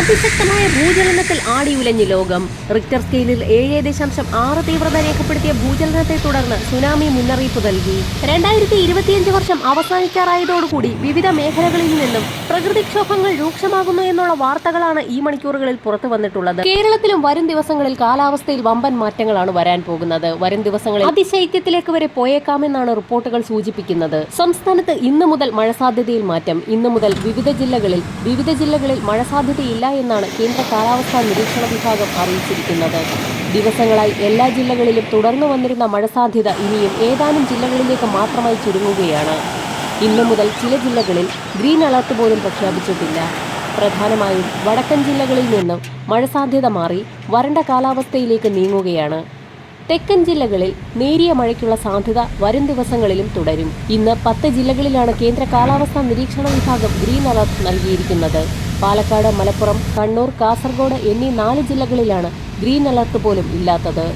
അതിശക്തമായ ഭൂചലനത്തിൽ ആടിയുലഞ്ഞ് ലോകം. റിക്ടർ സ്കെയിലിൽ ഏഴ് ദശാംശം ആറ് തീവ്രത രേഖപ്പെടുത്തിയ ഭൂചലനത്തെ തുടർന്ന് സുനാമി മുന്നറിയിപ്പ് നൽകി. രണ്ടായിരത്തി ഇരുപത്തിയഞ്ച് വർഷം അവസാനിക്കാറായതോടുകൂടി വിവിധ മേഖലകളിൽ നിന്നും പ്രകൃതിക്ഷോഭങ്ങൾ രൂക്ഷമാകുന്നു എന്നുള്ള വാർത്തകളാണ് ഈ മണിക്കൂറുകളിൽ പുറത്തു വന്നിട്ടുള്ളത്. കേരളത്തിലും വരും ദിവസങ്ങളിൽ കാലാവസ്ഥയിൽ വമ്പൻ മാറ്റങ്ങളാണ് വരാൻ പോകുന്നത്. വരും ദിവസങ്ങളിൽ അതിശൈത്യത്തിലേക്ക് വരെ പോയേക്കാമെന്നാണ് റിപ്പോർട്ടുകൾ സൂചിപ്പിക്കുന്നത്. സംസ്ഥാനത്ത് ഇന്നു മുതൽ മഴ സാധ്യതയിൽ മാറ്റം. ഇന്നു മുതൽ വിവിധ ജില്ലകളിൽ വിവിധ ജില്ലകളിൽ മഴ സാധ്യതയില്ല എന്നാണ് കേന്ദ്ര കാലാവസ്ഥാ നിരീക്ഷണ വിഭാഗം അറിയിച്ചിരിക്കുന്നത്. ദിവസങ്ങളായി എല്ലാ ജില്ലകളിലും തുടർന്നു വന്നിരുന്ന മഴ സാധ്യത ഇനിയും ഏതാനും ജില്ലകളിലേക്ക് മാത്രമായി ചുരുങ്ങുകയാണ്. ഇന്നു മുതൽ ചില ജില്ലകളിൽ ഗ്രീൻ അലർട്ട് പോലും പ്രഖ്യാപിച്ചിട്ടില്ല. പ്രധാനമായും വടക്കൻ ജില്ലകളിൽ നിന്നും മഴ സാധ്യത മാറി വരണ്ട കാലാവസ്ഥയിലേക്ക് നീങ്ങുകയാണ്. തെക്കൻ ജില്ലകളിൽ നേരിയ മഴയ്ക്കുള്ള സാധ്യത വരും ദിവസങ്ങളിലും തുടരും. ഇന്ന് പത്ത് ജില്ലകളിലാണ് കേന്ദ്ര കാലാവസ്ഥാ നിരീക്ഷണ വിഭാഗം ഗ്രീൻ അലർട്ട് നൽകിയിരിക്കുന്നത്. പാലക്കാട് മലപ്പുറം കണ്ണൂർ കാസർഗോഡ് എന്നീ നാല് ജില്ലകളിലാണ് ഗ്രീൻ അലർട്ട് പോലും ഇല്ലാത്തത്.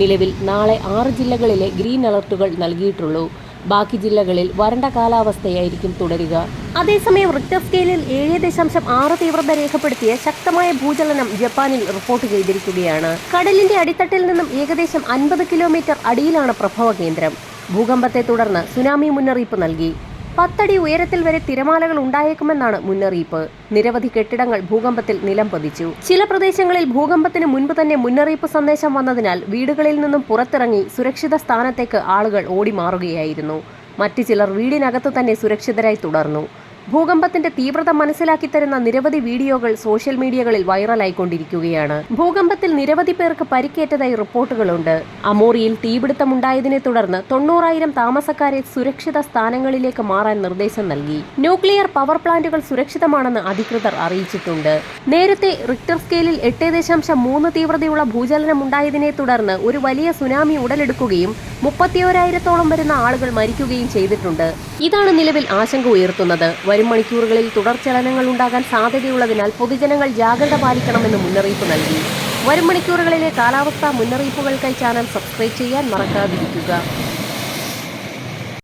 നിലവിൽ നാളെ ആറ് ജില്ലകളിലെ ഗ്രീൻ അലർട്ടുകൾ നൽകിയിട്ടുള്ളൂ. ബാക്കി ജില്ലകളിൽ വരണ്ട കാലാവസ്ഥയായിരിക്കും തുടരുക. അതേസമയം റിക്ടർ സ്കെയിലിൽ ഏഴ് ദശാംശം ആറ് തീവ്രത രേഖപ്പെടുത്തിയ ശക്തമായ ഭൂചലനം ജപ്പാനിൽ റിപ്പോർട്ട് ചെയ്തിരിക്കുകയാണ്. കടലിന്റെ അടിത്തട്ടിൽ നിന്നും ഏകദേശം അൻപത് കിലോമീറ്റർ അടിയിലാണ് പ്രഭവ കേന്ദ്രം ഭൂകമ്പത്തെ തുടർന്ന് സുനാമി മുന്നറിയിപ്പ് നൽകി. പത്തടി ഉയരത്തിൽ വരെ തിരമാലകൾ ഉണ്ടായേക്കുമെന്നാണ് മുന്നറിയിപ്പ്. നിരവധി കെട്ടിടങ്ങൾ ഭൂകമ്പത്തിൽ നിലം പതിച്ചു. ചില പ്രദേശങ്ങളിൽ ഭൂകമ്പത്തിന് മുൻപ് തന്നെ മുന്നറിയിപ്പ് സന്ദേശം വന്നതിനാൽ വീടുകളിൽ നിന്നും പുറത്തിറങ്ങി സുരക്ഷിത സ്ഥാനത്തേക്ക് ആളുകൾ ഓടിമാറുകയായിരുന്നു. മറ്റു ചിലർ വീടിനകത്ത് തന്നെ സുരക്ഷിതരായി തുടർന്നു. ഭൂകമ്പത്തിന്റെ തീവ്രത മനസ്സിലാക്കി തരുന്ന നിരവധി വീഡിയോകൾ സോഷ്യൽ മീഡിയകളിൽ വൈറലായിക്കൊണ്ടിരിക്കുകയാണ്. ഭൂകമ്പത്തിൽ നിരവധി പേർക്ക് പരിക്കേറ്റതായി റിപ്പോർട്ടുകളുണ്ട്. അമോറിയിൽ തീപിടുത്തമുണ്ടായതിനെ തുടർന്ന് തൊണ്ണൂറായിരം താമസക്കാരെ സുരക്ഷിത സ്ഥാനങ്ങളിലേക്ക് മാറാൻ നിർദ്ദേശം നൽകി. ന്യൂക്ലിയർ പവർ പ്ലാന്റുകൾ സുരക്ഷിതമാണെന്ന് അധികൃതർ അറിയിച്ചിട്ടുണ്ട്. നേരത്തെ റിക്ടർ സ്കെയിലിൽ എട്ട് ദശാംശം മൂന്ന് തീവ്രതയുള്ള ഭൂചലനം ഉണ്ടായതിനെ തുടർന്ന് ഒരു വലിയ സുനാമി ഉടലെടുക്കുകയും മുപ്പത്തിയോരായിരത്തോളം വരുന്ന ആളുകൾ മരിക്കുകയും ചെയ്തിട്ടുണ്ട്. ഇതാണ് നിലവിൽ ആശങ്ക ഉയർത്തുന്നത്. വരും മണിക്കൂറുകളിൽ തുടർചലനങ്ങൾ ഉണ്ടാകാൻ സാധ്യതയുള്ളതിനാൽ പൊതുജനങ്ങൾ ജാഗ്രത പാലിക്കണമെന്ന് മുന്നറിയിപ്പ് നൽകി. വരും മണിക്കൂറുകളിലെ കാലാവസ്ഥാ മുന്നറിയിപ്പുകൾക്കായി ചാനൽ സബ്സ്ക്രൈബ് ചെയ്യാൻ മറക്കാതിരിക്കുക.